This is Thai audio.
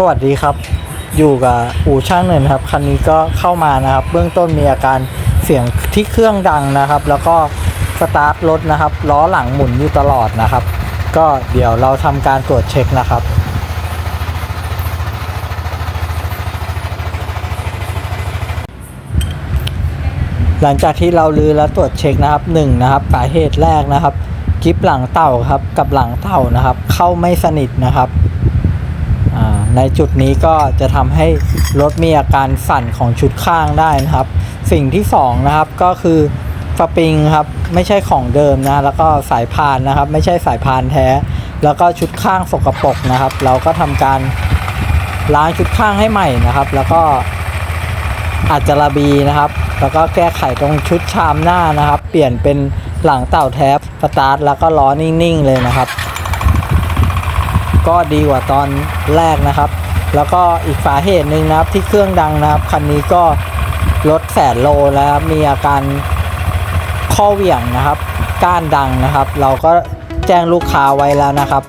สวัสดีครับ อยู่กับอู่ช่างหนึ่งครับ คันนี้ก็เข้ามานะครับ เบื้องต้นมีอาการเสียงที่เครื่องดังนะครับ แล้วก็สตาร์ทรถนะครับ ล้อหลังหมุนอยู่ตลอดนะครับ ก็เดี๋ยวเราทำการตรวจเช็คนะครับหลังจากที่เราลือและตรวจเช็คนะครับหนึ่งนะครับสาเหตุแรกนะครับกิฟหลังเต่าครับกับหลังเต่านะครับ เข้าไม่สนิทนะครับ ในจุดนี้ก็จะทำให้รถมีอาการสั่นของชุดข้างได้นะครับ สิ่งที่สองนะครับก็คือสปริงครับไม่ใช่ของเดิมนะแล้วก็สายพานนะครับ ไม่ใช่สายพานแท้ แล้วก็ชุดข้างสกปรกนะครับ เราก็ทำการล้างชุดข้างให้ใหม่นะครับ แล้วก็อาจจะระบีนะครับ แล้วก็แก้ไขตรงชุดชามหน้านะครับ เปลี่ยนเป็นหลังเต่าแท็บสตาร์ทแล้วก็ล้อนิ่งๆเลยนะครับ ก็ดีกว่าตอนแรกนะครับ แล้วก็อีกสาเหตุหนึ่งนะครับที่เครื่องดังนะครับคันนี้ก็รถแสนโลแล้วมีอาการข้อเหวี่ยงนะครับ ก้านดังนะครับ เราก็แจ้งลูกค้าไว้แล้วนะครับ